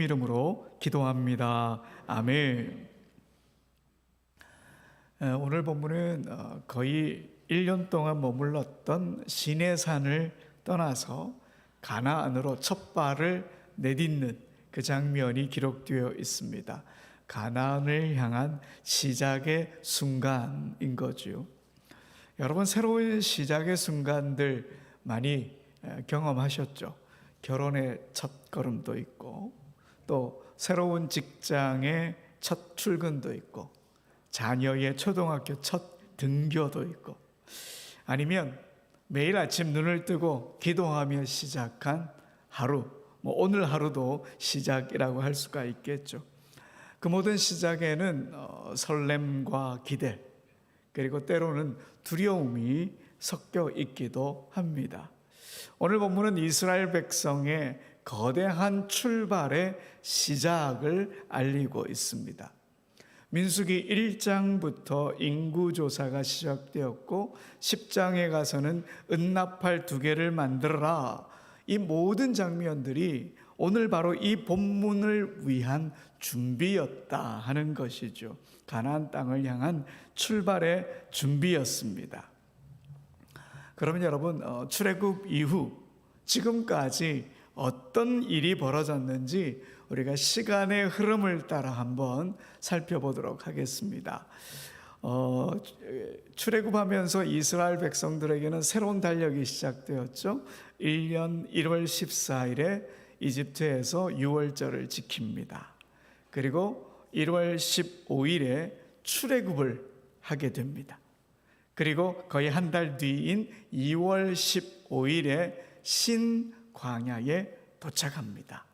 이름으로 기도합니다. 아멘. 에, 오늘 본문은 어, 거의 1년 동안 머물렀던 시내산을 떠나서 가나안으로 첫 발을 내딛는 그 장면이 기록되어 있습니다. 가나안을 향한 시작의 순간인 거죠. 여러분 새로운 시작의 순간들 많이 에, 경험하셨죠. 결혼의 첫 걸음도 있고 또 새로운 직장의 첫 출근도 있고 자녀의 초등학교 첫 등교도 있고 아니면 매일 아침 눈을 뜨고 기도하며 시작한 하루 뭐 오늘 하루도 시작이라고 할 수가 있겠죠. 그 모든 시작에는 어, 설렘과 기대 그리고 때로는 두려움이 섞여 있기도 합니다. 오늘 본문은 이스라엘 백성의 거대한 출발의 시작을 알리고 있습니다. 민수기 1장부터 인구조사가 시작되었고 10장에 가서는 은나팔 두 개를 만들어라. 이 모든 장면들이 오늘 바로 이 본문을 위한 준비였다 하는 것이죠. 가나안 땅을 향한 출발의 준비였습니다. 그러면 여러분 어, 출애굽 이후 지금까지 어떤 일이 벌어졌는지 우리가 시간의 흐름을 따라 한번 살펴보도록 하겠습니다. 어, 출애굽하면서 이스라엘 백성들에게는 새로운 달력이 시작되었죠. 1년 1월 14일에 이집트에서 6월절을 지킵니다. 그리고 1월 15일에 출애굽을 하게 됩니다. 그리고 거의 한 달 뒤인 2월 15일에 신 광야에 도착합니다.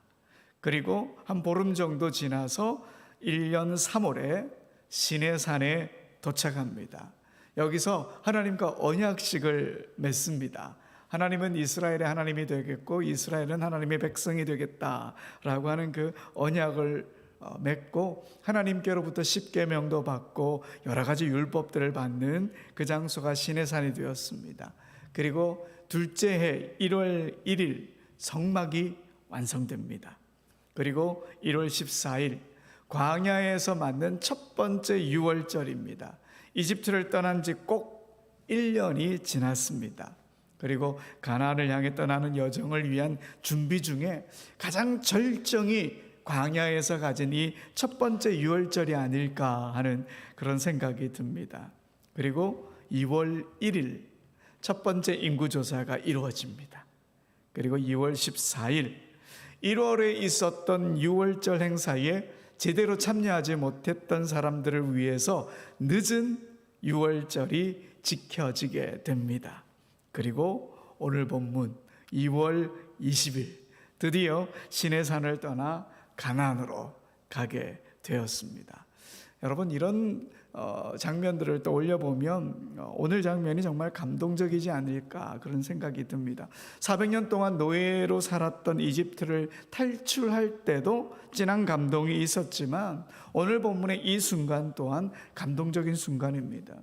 그리고 한 보름 정도 지나서 1년 3월에 시내산에 도착합니다. 여기서 하나님과 언약식을 맺습니다. 하나님은 이스라엘의 하나님이 되겠고 이스라엘은 하나님의 백성이 되겠다라고 하는 그 언약을 어, 맺고 하나님께로부터 십계명도 받고 여러 가지 율법들을 받는 그 장소가 시내산이 되었습니다. 그리고 둘째 해 1월 1일 성막이 완성됩니다. 그리고 1월 14일 광야에서 맞는 첫 번째 6월절입니다. 이집트를 떠난 지 꼭 1년이 지났습니다. 그리고 가나안을 향해 떠나는 여정을 위한 준비 중에 가장 절정이 광야에서 가진 이 첫 번째 6월절이 아닐까 하는 그런 생각이 듭니다. 그리고 2월 1일 첫 번째 인구조사가 이루어집니다. 그리고 2월 14일 1월에 있었던 6월절 행사에 제대로 참여하지 못했던 사람들을 위해서 늦은 6월절이 지켜지게 됩니다. 그리고 오늘 본문 2월 20일 드디어 시내산을 떠나 가나안으로 가게 되었습니다. 여러분 이런 어, 장면들을 또 올려보면 어, 오늘 장면이 정말 감동적이지 않을까 그런 생각이 듭니다. 400년 동안 노예로 살았던 이집트를 탈출할 때도 진한 감동이 있었지만 오늘 본문의 이 순간 또한 감동적인 순간입니다.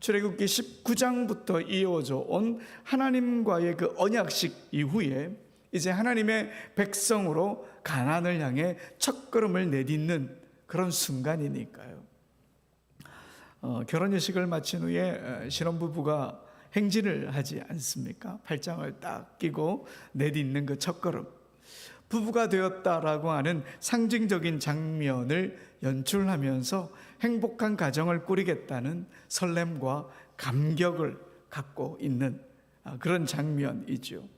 출애굽기 19장부터 이어져 온 하나님과의 그 언약식 이후에 이제 하나님의 백성으로 가난을 향해 첫걸음을 내딛는 그런 순간이니까요. 어, 결혼 예식을 마친 후에 신혼부부가 행진을 하지 않습니까? 팔짱을 딱 끼고 내딛는 그 첫걸음. 부부가 되었다라고 하는 상징적인 장면을 연출하면서 행복한 가정을 꾸리겠다는 설렘과 감격을 갖고 있는 아, 그런 장면이죠.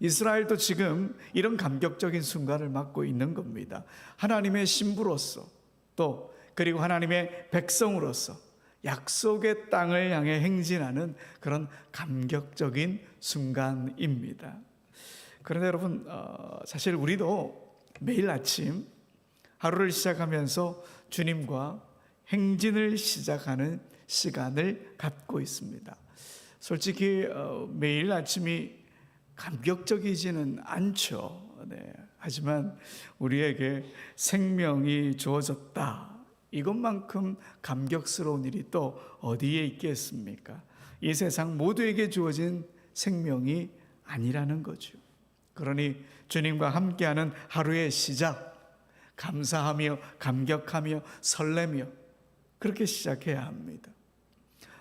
이스라엘도 지금 이런 감격적인 순간을 맞고 있는 겁니다. 하나님의 신부로서 또 그리고 하나님의 백성으로서 약속의 땅을 향해 행진하는 그런 감격적인 순간입니다. 그런데 여러분, 어, 사실 우리도 매일 아침 하루를 시작하면서 주님과 행진을 시작하는 시간을 갖고 있습니다. 솔직히 어, 매일 아침이 감격적이지는 않죠. 네. 하지만 우리에게 생명이 주어졌다. 이것만큼 감격스러운 일이 또 어디에 있겠습니까? 이 세상 모두에게 주어진 생명이 아니라는 거죠. 그러니 주님과 함께하는 하루의 시작, 감사하며 감격하며 설레며 그렇게 시작해야 합니다.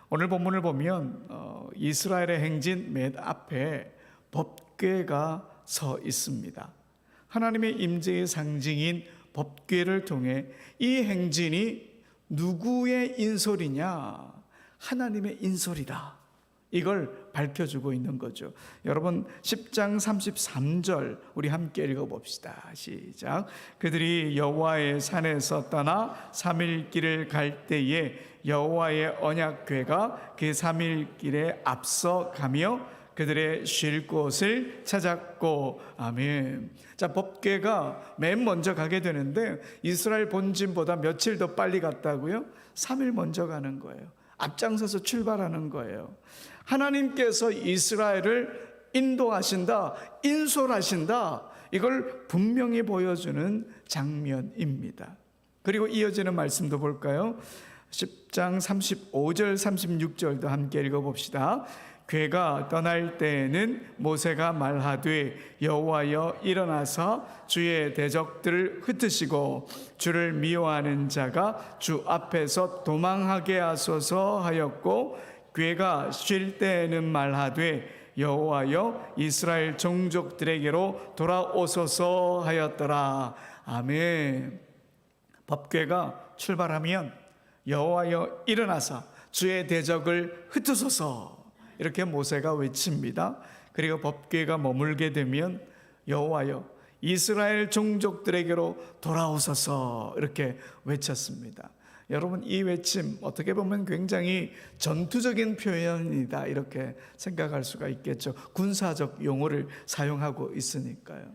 오늘 본문을 보면 어, 이스라엘의 행진 맨 앞에 법궤가 서 있습니다. 하나님의 임재의 상징인 법궤를 통해 이 행진이 누구의 인솔이냐? 하나님의 인솔이다. 이걸 밝혀주고 있는 거죠. 여러분 10장 33절 우리 함께 읽어봅시다. 시작. 그들이 여호와의 산에서 떠나 3일 길을 갈 때에 여호와의 언약궤가 그 3일 길에 앞서 가며 그들의 쉴 곳을 찾았고 아멘. 자 법궤가 맨 먼저 가게 되는데 이스라엘 본진보다 며칠 더 빨리 갔다고요? 3일 먼저 가는 거예요. 앞장서서 출발하는 거예요. 하나님께서 이스라엘을 인도하신다, 인솔하신다. 이걸 분명히 보여주는 장면입니다. 그리고 이어지는 말씀도 볼까요? 10장 35절, 36절도 함께 읽어봅시다. 괴가 떠날 때에는 모세가 말하되 여호와여 일어나서 주의 대적들을 흩으시고 주를 미워하는 자가 주 앞에서 도망하게 하소서 하였고 괴가 쉴 때에는 말하되 여호와여 이스라엘 종족들에게로 돌아오소서 하였더라. 아멘. 법궤가 출발하면 여호와여 일어나서 주의 대적을 흩으소서 이렇게 모세가 외칩니다. 그리고 법궤가 머물게 되면 여호와여 이스라엘 종족들에게로 돌아오소서 이렇게 외쳤습니다. 여러분 이 외침 어떻게 보면 굉장히 전투적인 표현이다 이렇게 생각할 수가 있겠죠. 군사적 용어를 사용하고 있으니까요.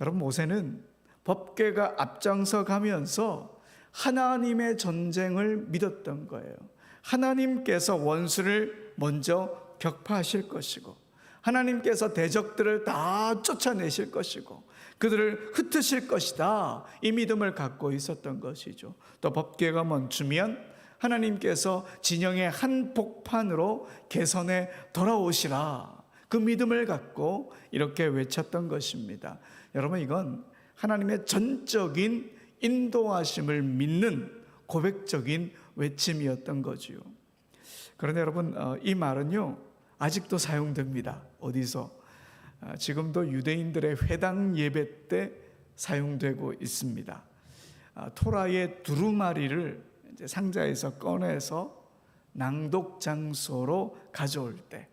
여러분 모세는 법궤가 앞장서 가면서 하나님의 전쟁을 믿었던 거예요. 하나님께서 원수를 먼저 격파하실 것이고 하나님께서 대적들을 다 쫓아내실 것이고 그들을 흩으실 것이다. 이 믿음을 갖고 있었던 것이죠. 또 법궤가 멈추면 하나님께서 진영의 한 복판으로 개선에 돌아오시라. 그 믿음을 갖고 이렇게 외쳤던 것입니다. 여러분 이건 하나님의 전적인 인도하심을 믿는 고백적인 외침이었던 거지요. 그런데 여러분 어, 이 말은요 아직도 사용됩니다. 어디서? 아, 지금도 유대인들의 회당 예배 때 사용되고 있습니다. 아, 토라의 두루마리를 상자에서 꺼내서 낭독 장소로 가져올 때,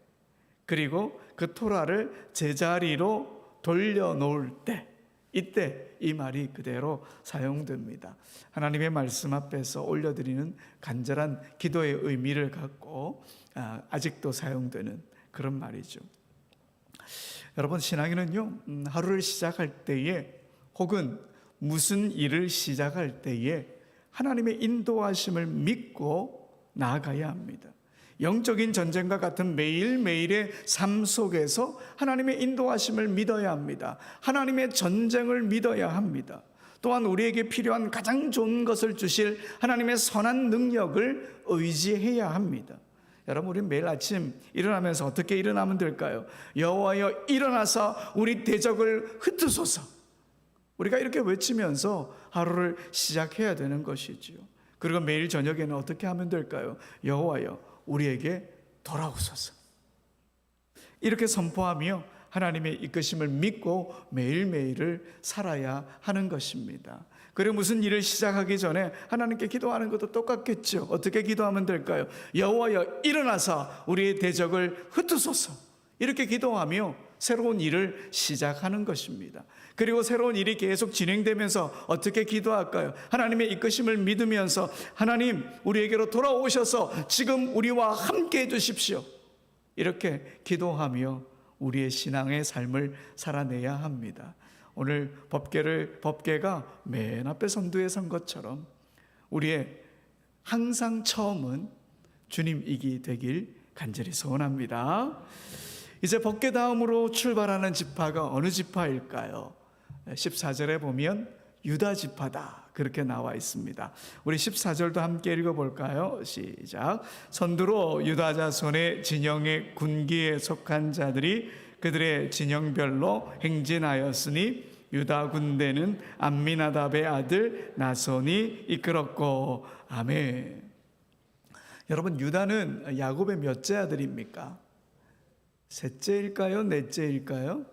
그리고 그 토라를 제자리로 돌려놓을 때, 이때 이 말이 그대로 사용됩니다. 하나님의 말씀 앞에서 올려드리는 간절한 기도의 의미를 갖고 아, 아직도 사용되는 그런 말이죠. 여러분 신앙인은요 음, 하루를 시작할 때에 혹은 무슨 일을 시작할 때에 하나님의 인도하심을 믿고 나아가야 합니다. 영적인 전쟁과 같은 매일매일의 삶 속에서 하나님의 인도하심을 믿어야 합니다. 하나님의 전쟁을 믿어야 합니다. 또한 우리에게 필요한 가장 좋은 것을 주실 하나님의 선한 능력을 의지해야 합니다. 여러분 우리 매일 아침 일어나면서 어떻게 일어나면 될까요? 여호와여 일어나서 우리 대적을 흩으소서. 우리가 이렇게 외치면서 하루를 시작해야 되는 것이지요. 그리고 매일 저녁에는 어떻게 하면 될까요? 여호와여 우리에게 돌아오소서. 이렇게 선포하며 하나님의 이끄심을 믿고 매일매일을 살아야 하는 것입니다. 그리고 무슨 일을 시작하기 전에 하나님께 기도하는 것도 똑같겠죠. 어떻게 기도하면 될까요? 여호와여 일어나서 우리의 대적을 흩으소서. 이렇게 기도하며 새로운 일을 시작하는 것입니다. 그리고 새로운 일이 계속 진행되면서 어떻게 기도할까요? 하나님의 이끄심을 믿으면서 하나님 우리에게로 돌아오셔서 지금 우리와 함께 해 주십시오. 이렇게 기도하며 우리의 신앙의 삶을 살아내야 합니다. 오늘 법계를 법계가 맨 앞에 선두에 선 것처럼 우리의 항상 처음은 주님이기 되길 간절히 소원합니다. 이제 법계 다음으로 출발하는 지파가 어느 지파일까요? 14절에 보면 유다 지파다. 그렇게 나와 있습니다. 우리 14절도 함께 읽어 볼까요? 시작. 선두로 유다 자손의 진영의 군기에 속한 자들이 그들의 진영별로 행진하였으니 유다 군대는 암미나답의 아들 나손이 이끌었고 아멘. 여러분 유다는 야곱의 몇째 아들입니까? 셋째일까요? 넷째일까요?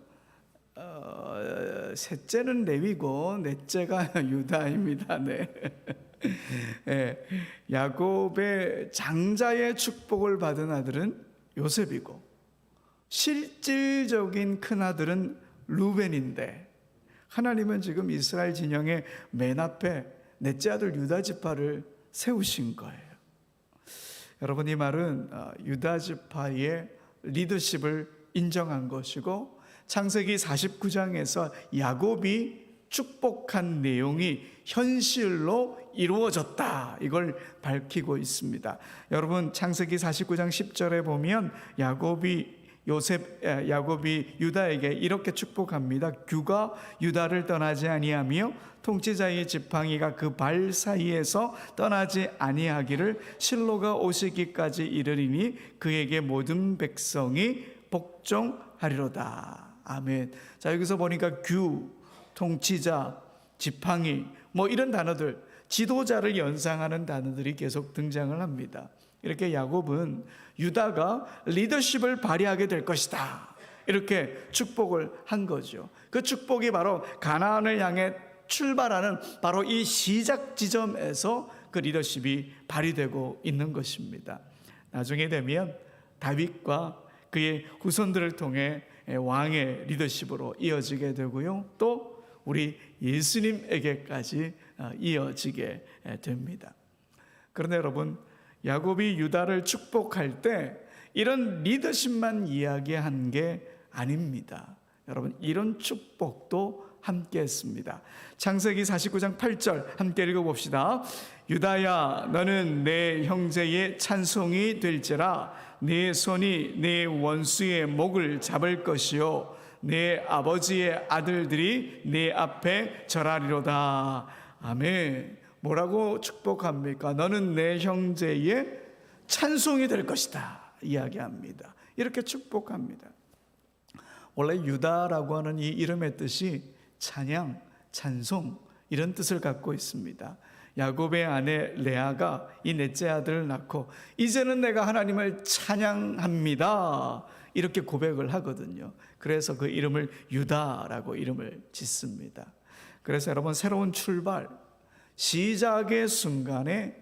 어, 셋째는 레위고 넷째가 유다입니다. 네. 예, 야곱의 장자의 축복을 받은 아들은 요셉이고 실질적인 큰 아들은 루벤인데 하나님은 지금 이스라엘 진영의 맨 앞에 넷째 아들 유다 지파를 세우신 거예요. 여러분 이 말은 어, 유다 지파의 리더십을 인정한 것이고 창세기 49장에서 야곱이 축복한 내용이 현실로 이루어졌다. 이걸 밝히고 있습니다. 여러분 창세기 49장 10절에 보면 야곱이 요셉 에, 야곱이 유다에게 이렇게 축복합니다. 규가 유다를 떠나지 아니하며 통치자의 지팡이가 그 발 사이에서 떠나지 아니하기를 실로가 오시기까지 이르리니 그에게 모든 백성이 복종하리로다. 아멘. 자 여기서 보니까 규, 통치자, 지팡이 뭐 이런 단어들 지도자를 연상하는 단어들이 계속 등장을 합니다. 이렇게 야곱은 유다가 리더십을 발휘하게 될 것이다. 이렇게 축복을 한 거죠. 그 축복이 바로 가나안을 향해 출발하는 바로 이 시작 지점에서 그 리더십이 발휘되고 있는 것입니다. 나중에 되면 다윗과 그의 후손들을 통해 왕의 리더십으로 이어지게 되고요. 또 우리 예수님에게까지 어, 이어지게 됩니다. 그런데 여러분, 야곱이 유다를 축복할 때 이런 리더십만 이야기한 게 아닙니다. 여러분, 이런 축복도 함께 했습니다. 창세기 49장 8절 함께 읽어 봅시다. 유다야, 너는 내 형제의 찬송이 될지라 내 손이 내 원수의 목을 잡을 것이요. 내 아버지의 아들들이 내 앞에 절하리로다. 아멘. 뭐라고 축복합니까? 너는 내 형제의 찬송이 될 것이다. 이야기합니다. 이렇게 축복합니다. 원래 유다라고 하는 이 이름의 뜻이 찬양, 찬송 이런 뜻을 갖고 있습니다. 야곱의 아내 레아가 이 넷째 아들을 낳고 이제는 내가 하나님을 찬양합니다. 이렇게 고백을 하거든요. 그래서 그 이름을 유다라고 이름을 짓습니다. 그래서 여러분 새로운 출발 시작의 순간에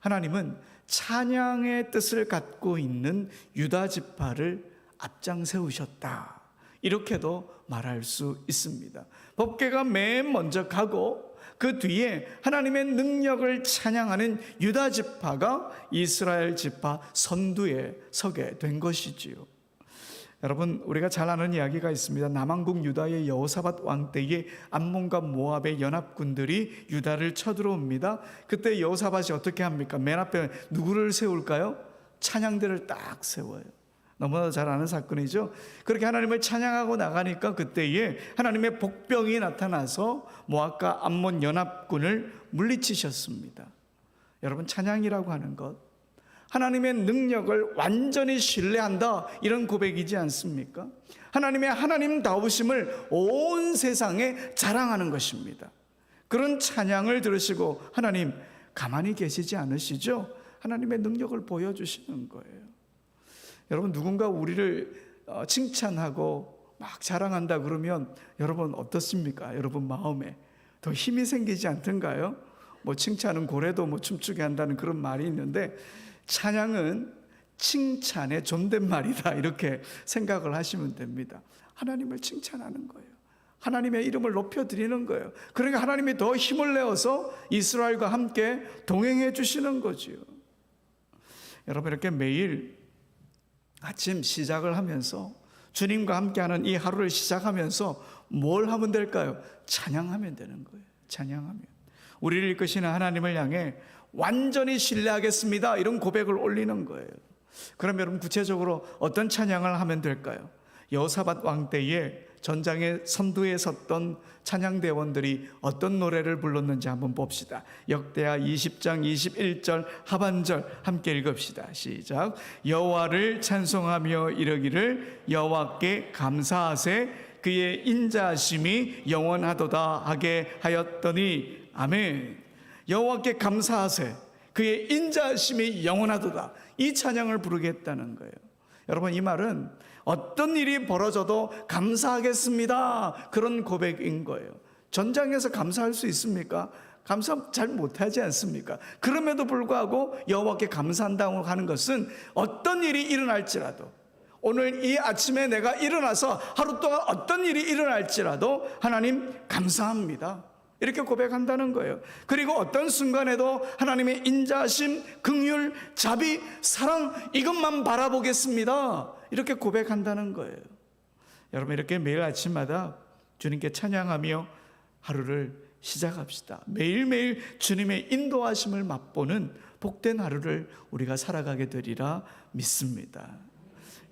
하나님은 찬양의 뜻을 갖고 있는 유다 지파를 앞장 세우셨다. 이렇게도 말할 수 있습니다. 법계가 맨 먼저 가고 그 뒤에 하나님의 능력을 찬양하는 유다 지파가 이스라엘 지파 선두에 서게 된 것이지요. 여러분 우리가 잘 아는 이야기가 있습니다. 남왕국 유다의 여호사밧 왕 때에 암몬과 모압의 연합군들이 유다를 쳐들어옵니다. 그때 여호사밧이 어떻게 합니까? 맨 앞에 누구를 세울까요? 찬양대를 딱 세워요. 너무나 잘 아는 사건이죠. 그렇게 하나님을 찬양하고 나가니까 그때에 하나님의 복병이 나타나서 모압과 암몬 연합군을 물리치셨습니다. 여러분 찬양이라고 하는 것 하나님의 능력을 완전히 신뢰한다 이런 고백이지 않습니까? 하나님의 하나님 다우심을 온 세상에 자랑하는 것입니다. 그런 찬양을 들으시고 하나님 가만히 계시지 않으시죠? 하나님의 능력을 보여주시는 거예요. 여러분 누군가 우리를 어, 칭찬하고 막 자랑한다 그러면 여러분 어떻습니까? 여러분 마음에 더 힘이 생기지 않던가요? 뭐 칭찬은 고래도 뭐 춤추게 한다는 그런 말이 있는데 찬양은 칭찬의 존댓말이다 이렇게 생각을 하시면 됩니다. 하나님을 칭찬하는 거예요. 하나님의 이름을 높여 드리는 거예요. 그러니까 하나님이 더 힘을 내어서 이스라엘과 함께 동행해 주시는 거지요. 여러분 이렇게 매일 아침 시작을 하면서 주님과 함께하는 이 하루를 시작하면서 뭘 하면 될까요? 찬양하면 되는 거예요. 찬양하면 우리를 이끄시는 하나님을 향해 완전히 신뢰하겠습니다. 이런 고백을 올리는 거예요. 그럼 여러분 구체적으로 어떤 찬양을 하면 될까요? 여호사밧 왕 때에 전장의 선두에 섰던 찬양대원들이 어떤 노래를 불렀는지 한번 봅시다. 역대하 20장 21절 하반절 함께 읽읍시다. 시작. 여호와를 찬송하며 이르기를 여호와께 감사하세 그의 인자하심이 영원하도다 하게 하였더니 아멘. 여호와께 감사하세. 그의 인자하심이 영원하도다. 이 찬양을 부르겠다는 거예요. 여러분 이 말은 어떤 일이 벌어져도 감사하겠습니다. 그런 고백인 거예요. 전장에서 감사할 수 있습니까? 감사 잘 못하지 않습니까? 그럼에도 불구하고 여호와께 감사한다고 하는 것은 어떤 일이 일어날지라도 오늘 이 아침에 내가 일어나서 하루 동안 어떤 일이 일어날지라도 하나님 감사합니다. 이렇게 고백한다는 거예요. 그리고 어떤 순간에도 하나님의 인자심, 긍휼, 자비, 사랑 이것만 바라보겠습니다. 이렇게 고백한다는 거예요. 여러분 이렇게 매일 아침마다 주님께 찬양하며 하루를 시작합시다. 매일매일 주님의 인도하심을 맛보는 복된 하루를 우리가 살아가게 되리라 믿습니다.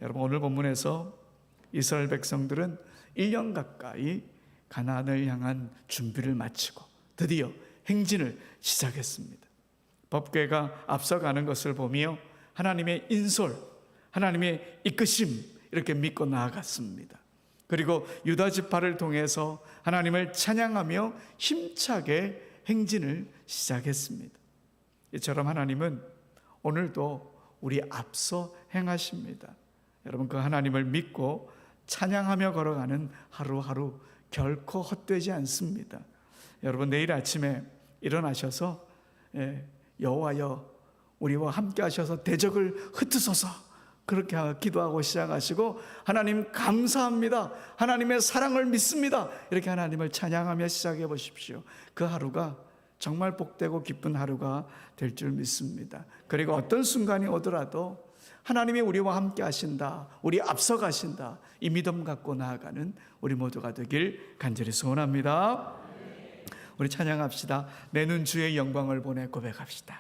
여러분 오늘 본문에서 이스라엘 백성들은 1년 가까이 가나안을 향한 준비를 마치고 드디어 행진을 시작했습니다. 법궤가 앞서가는 것을 보며 하나님의 인솔, 하나님의 이끄심 이렇게 믿고 나아갔습니다. 그리고 유다 지파를 통해서 하나님을 찬양하며 힘차게 행진을 시작했습니다. 이처럼 하나님은 오늘도 우리 앞서 행하십니다. 여러분 그 하나님을 믿고 찬양하며 걸어가는 하루하루 결코 헛되지 않습니다. 여러분 내일 아침에 일어나셔서 예, 여호와여 우리와 함께 하셔서 대적을 흩으소서 그렇게 기도하고 시작하시고 하나님 감사합니다. 하나님의 사랑을 믿습니다. 이렇게 하나님을 찬양하며 시작해 보십시오. 그 하루가 정말 복되고 기쁜 하루가 될 줄 믿습니다. 그리고 어떤 순간이 오더라도 하나님이 우리와 함께 하신다. 우리 앞서 가신다. 이 믿음 갖고 나아가는 우리 모두가 되길 간절히 소원합니다. 우리 찬양합시다. 내 눈 주의 영광을 보내 고백합시다.